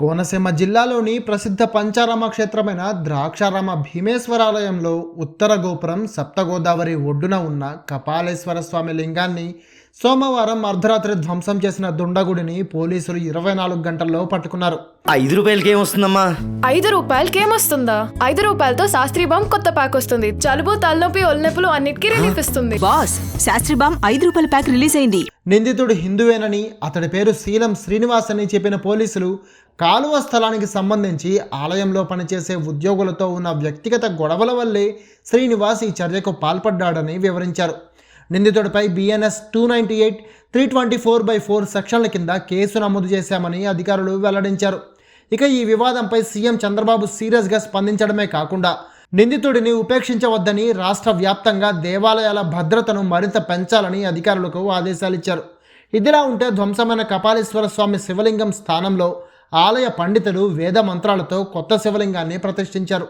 కోనసీమ జిల్లాలోని ప్రసిద్ధ పంచారామ క్షేత్రమైన ద్రాక్షారామ భీమేశ్వరాలయంలో ఉత్తర గోపురం సప్తగోదావరి ఒడ్డున ఉన్న కపాలేశ్వర స్వామి లింగాన్ని సోమవారం అర్ధరాత్రి ధ్వంసం చేసిన దుండగుడిని పోలీసులు ఇరవై నాలుగు గంటల్లో పట్టుకున్నారు. ఐదు రూపాయలకి ఏమొస్తుందమ్మా ఐదు రూపాయలకి ఏమొస్తుందా ఐదు రూపాయలతో శాస్త్రీ బామ్ కొత్త ప్యాక్ వస్తుంది. జలుబు తలనొప్పి ఒళ్ళనొప్పులు అన్నిటికీ రిలీఫ్ ఇస్తుంది. బాస్ శాస్త్రి బామ్ ఐదు రూపాయల ప్యాక్ రిలీజ్ అయింది. నిందితుడు హిందువేనని అతడి పేరు శీలం శ్రీనివాస్ అని చెప్పిన పోలీసులు కాలువ స్థలానికి సంబంధించి ఆలయంలో పనిచేసే ఉద్యోగులతో ఉన్న వ్యక్తిగత గొడవల వల్లే శ్రీనివాస్ ఈ చర్యకు పాల్పడ్డాడని వివరించారు. నిందితుడిపై BNS two ninety eight three twenty four by four సెక్షన్ల కింద కేసు నమోదు చేశామని అధికారులు వెల్లడించారు. ఇక ఈ వివాదంపై సీఎం చంద్రబాబు సీరియస్గా స్పందించడమే కాకుండా నిందితుడిని ఉపేక్షించవద్దని రాష్ట్ర వ్యాప్తంగా దేవాలయాల భద్రతను మరింత పెంచాలని అధికారులకు ఆదేశాలిచ్చారు. ఇదిలా ఉంటే ధ్వంసమైన కపాలేశ్వర స్వామి శివలింగం స్థానంలో ఆలయ పండితులు వేద మంత్రాలతో కొత్త శివలింగాన్ని ప్రతిష్ఠించారు.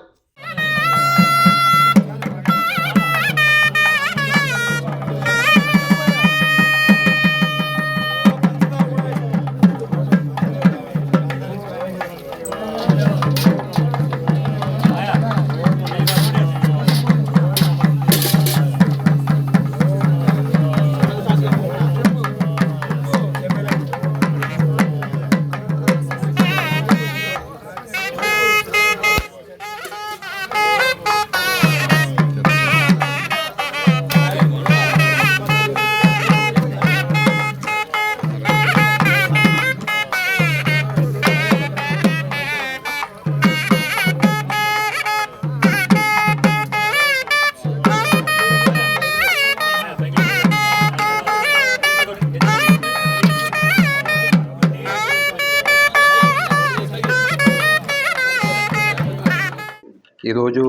ఈరోజు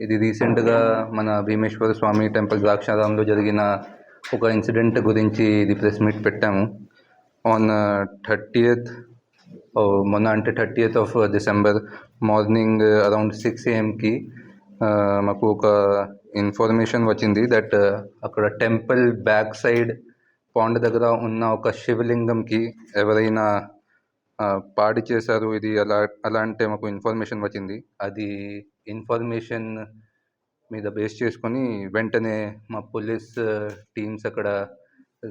ఇది రీసెంట్గా మన భీమేశ్వర స్వామి టెంపుల్ ద్రాక్షారాంలో జరిగిన ఒక ఇన్సిడెంట్ గురించి ఇది ప్రెస్ మీట్ పెట్టాము. ఆన్ థర్టీయత్ uh, uh, మొన్న అంటే thirtieth of December morning around six ఏఎంకి మాకు ఒక ఇన్ఫర్మేషన్ వచ్చింది దట్ uh, అక్కడ టెంపుల్ బ్యాక్ సైడ్ పాండ్ దగ్గర ఉన్న ఒక శివలింగంకి ఎవరైనా పాడి చేశారు. ఇది అలా అలా అంటే మాకు ఇన్ఫర్మేషన్ వచ్చింది. అది ఇన్ఫర్మేషన్ మీద బేస్ చేసుకొని వెంటనే మా పోలీస్ టీమ్స్ అక్కడ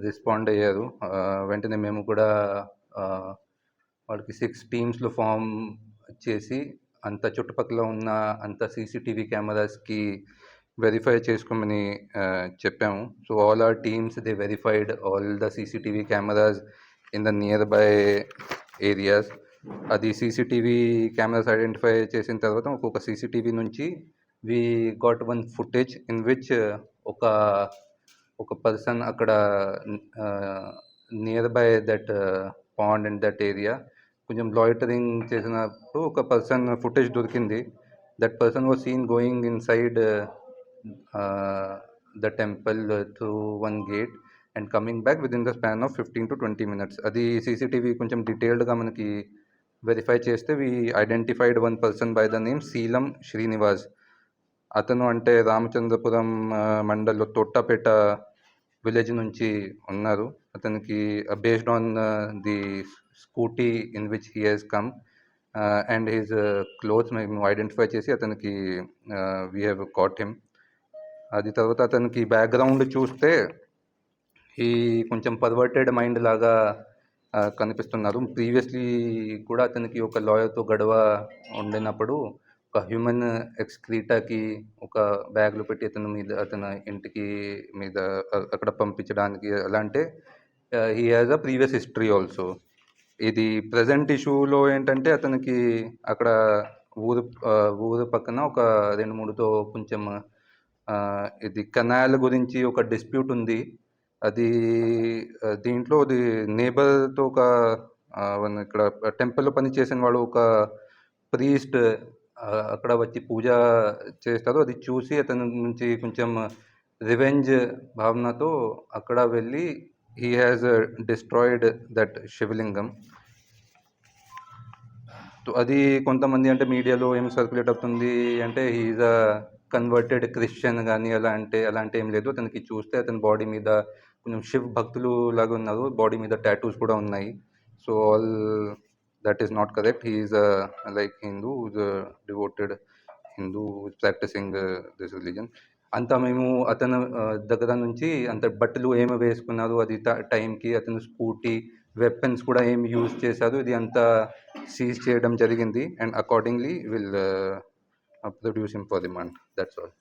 రెస్పాండ్ అయ్యారు. వెంటనే మేము కూడా వాళ్ళకి సిక్స్ టీమ్స్లో ఫామ్ చేసి అంత చుట్టుపక్కల ఉన్న అంత సీసీటీవీ కెమెరాస్కి వెరిఫై చేసుకోమని చెప్పాము. So all our teams they verified all the CCTV cameras in the nearby areas అది సీసీటీవీ కెమెరాస్ ఐడెంటిఫై చేసిన తర్వాత ఒక్కొక్క సీసీటీవీ నుంచి we got one footage in which ఒక ఒక పర్సన్ అక్కడ nearby that pond and that area కొంచెం loitering చేసినప్పుడు ఒక పర్సన్ ఫుటేజ్ దొరికింది. That person was seen going inside the temple through one gate and coming back with in the span of fifteen to twenty minutes అది CCTV కొంచెం డీటెయిల్డ్గా మనకి verify చేస్తే we identified one person by the name Seelam Srinivas అతను అంటే రామచంద్రపురం మండల్లో Thottapeta village నుంచి ఉన్నారు. అతనికి based on the scooty in which he has come and his clothes మేము ఐడెంటిఫై చేసి అతనికి వీ హ్యావ్ కాట్ హిమ్ అది తర్వాత అతనికి బ్యాక్గ్రౌండ్ చూస్తే ఈ కొంచెం పర్వర్టెడ్ మైండ్ లాగా కనిపిస్తున్నారు. ప్రీవియస్లీ కూడా అతనికి ఒక లాయర్తో గడవ ఉండినప్పుడు ఒక హ్యూమన్ ఎక్స్క్రీటాకి ఒక బ్యాగ్లో పెట్టి అతను మీద అతను ఇంటికి మీద అక్కడ పంపించడానికి అలా అంటే he has a previous history also ఇది ప్రజెంట్ ఇష్యూలో ఏంటంటే అతనికి అక్కడ ఊరు ఊరు పక్కన ఒక రెండు మూడుతో కొంచెం ఇది కెనాల్ గురించి ఒక డిస్ప్యూట్ ఉంది. అది దీంట్లో అది నేబర్తో ఒక ఇక్కడ టెంపుల్లో పని చేసిన వాడు ఒక ప్రీస్ట్ అక్కడ వచ్చి పూజ చేస్తారు అది చూసి అతని నుంచి కొంచెం రివెంజ్ భావనతో అక్కడ వెళ్ళి హీ హ్యాజ్ డిస్ట్రాయిడ్ దట్ శివలింగం. అది కొంతమంది అంటే మీడియాలో ఏం సర్క్యులేట్ అవుతుంది అంటే హీఈ్ అ కన్వర్టెడ్ క్రిస్టియన్ కానీ అలా అంటే అలాంటి ఏం లేదు. అతనికి చూస్తే అతని బాడీ మీద కొంచెం శివ్ భక్తులు లాగా ఉన్నారు. బాడీ మీద టాటూస్ కూడా ఉన్నాయి. So all that is not correct he is like Hindu devoted Hindu practicing this religion అంతా మేము అతను దగ్గర నుంచి అంత బట్టలు ఏమి వేసుకున్నారు అది టైంకి అతను స్కూటీ వెపన్స్ కూడా ఏమి యూజ్ చేశారు ఇది అంతా సీజ్ చేయడం జరిగింది. And accordingly will produce him for remand that's all